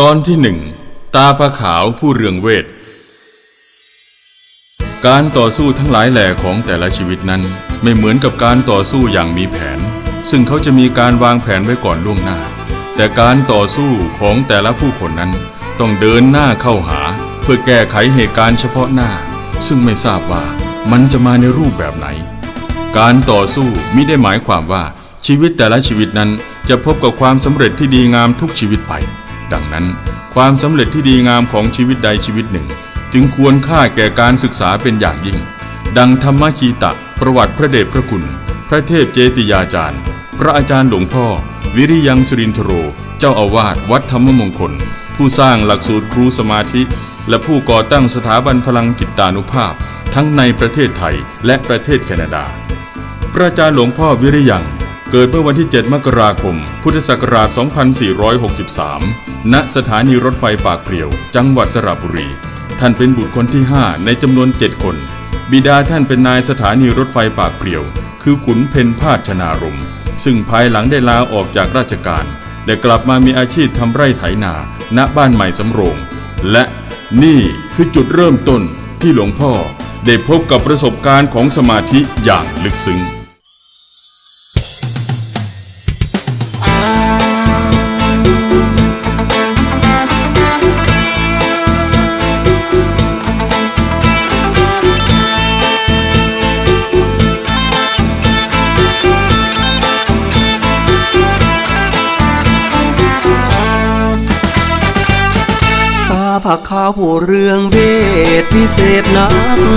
ตอนที่หนึ่งตาพระขาวผู้เรืองเวท การต่อสู้ทั้งหลายแหล่ของแต่ละชีวิตนั้น ไม่เหมือนกับการต่อสู้อย่างมีแผน ซึ่งเขาจะมีการวางแผนไว้ก่อนล่วงหน้า แต่การต่อสู้ของแต่ละผู้คนนั้น ต้องเดินหน้าเข้าหา เพื่อแก้ไขเหตุการณ์เฉพาะหน้า ซึ่งไม่ทราบว่ามันจะมาในรูปแบบไหน การต่อสู้มิได้หมายความว่าชีวิตแต่ละชีวิตนั้นจะพบกับความสำเร็จที่ดีงามทุกชีวิตไป ดังนั้น ความสำเร็จที่ดีงามของชีวิตใดชีวิตหนึ่ง จึงควรค่าแก่การศึกษาเป็นอย่างยิ่ง ดังธรรมคีตะ ประวัติพระเดชพระคุณ พระเทพเจติยาจารย์ พระอาจารย์หลวงพ่อ วิริยังสุรินทโร เจ้าอาวาสวัดธรรมมงคล ผู้สร้างหลักสูตรครูสมาธิ และผู้ก่อตั้งสถาบันพลังจิตตานุภาพ ทั้งในประเทศไทยและประเทศแคนาดา พระอาจารย์หลวงพ่อวิริยัง เกิดเมื่อวันที่ 7 มกราคม พุทธศักราช 2463 ณ สถานีรถไฟปากเปลี่ยว จังหวัดสระบุรี ท่านเป็นบุตรคนที่ 5 ในจำนวน 7 คน บิดาท่านเป็นนายสถานีรถไฟปากเปลี่ยว คือขุนเพนพาชชนารม ซึ่งภายหลังได้ลาออกจากราชการและกลับมามีอาชีพทำไร่ไถนา ณ บ้านใหม่สำโรง และนี่คือจุดเริ่มต้นที่หลวงพ่อได้พบกับประสบการณ์ของสมาธิอย่างลึกซึ้ง ผักขาวผู้เรืองเวทพิเศษนั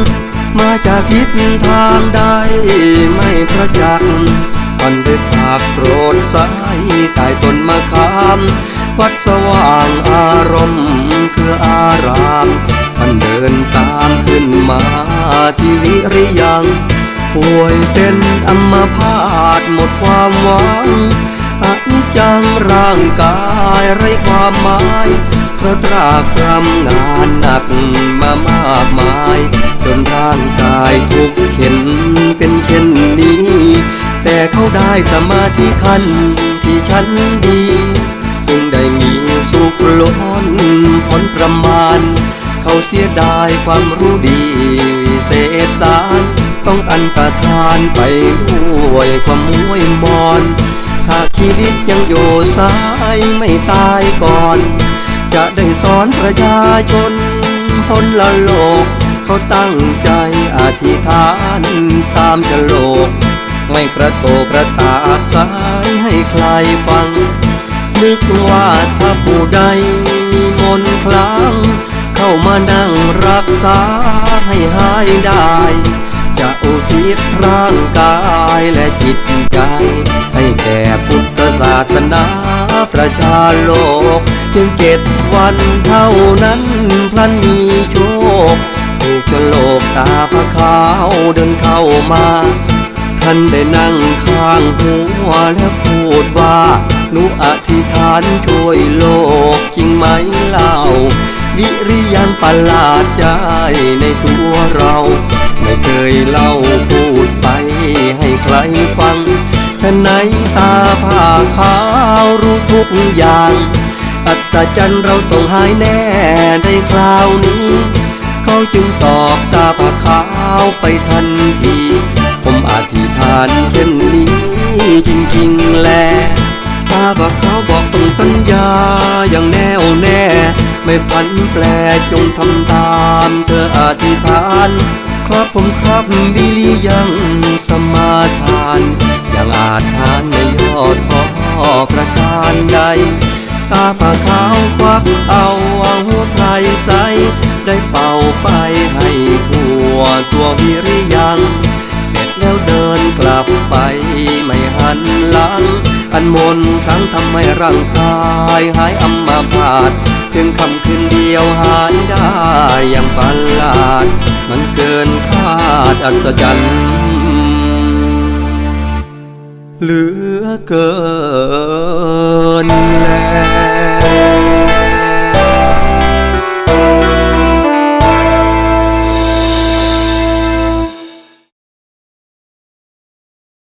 กมาจากทิศทางใดไม่ประจักษ์ทนได้ภาพโปรดสายใต้ต้นมะขาม วัดสว่างอารมณ์คืออารามท่านเดินตามขึ้นมาที่วิริยังป่วยเป็นอัมพาตหมดความหวังอนิจจังร่างกายไร้ความหมาย ราะตรากตรำงานหนักมามากมาย จนร่างกายทุกเข็นเป็นเช่นนี้ แต่เขาได้สมาธิขั้นที่ฉันดี ซึ่งได้มีสุขล้นพ้นประมาณ เขาเสียดายความรู้ดีวิเศษสาร ต้องอันตรธานไปด้วยความมวยมอนหากชีวิตยังอยู่สายไม่ตายก่อน สอนประชาชนพ้นละโลก เขาตั้งใจอธิษฐานตามจะโลก ไม่กระโตกกระตากสายให้ใครฟัง นึกว่าถ้าผู้ใดมีมนคลัง เข้ามานั่งรักษาให้หายได้ จะอุทิศร่างกายและจิตใจ ให้แก่พุทธ ศาสนาประชาโลกเพียงเจ็ดวันเท่านั้นพลันมีโชคถูกชะโลกตาพระขาวเดินเข้ามา ท่านได้นั่งข้างหัวและพูดว่าหนูอธิษฐานช่วยโลกจริงไหมเล่า วิริยังประหลาดใจในตัวเรา ไม่เคยเล่าพูดไปให้ใครฟัง ท่านไหนตาผ้าขาวรู้ทุกอย่าง อัศจรรย์เราต้องหายแน่ในคราวนี้ เขาจึงตอบตาผ้าขาวไปทันที ผมอธิษฐานเช่นนี้จริงๆแลตาผ้าขาวบอกต้องสัญญาอย่างแน่วแน่ ไม่พันแปลจงทำตามเธออธิษฐาน ครับผมครับวิริยังสม ตาผ้าขาวควักเอาเอาหัวไพรใส ได้เป่าไปให้ทั่วตัววิริยัง เสร็จแล้วเดินกลับไปไม่หันหลัง อันมนครั้งทำให้ร่างกายหายอัมมาพาตถึงคำคืนเดียวหายได้อย่างประหลาด มันเกินคาดอัศจรรย์ เหลือเกินแล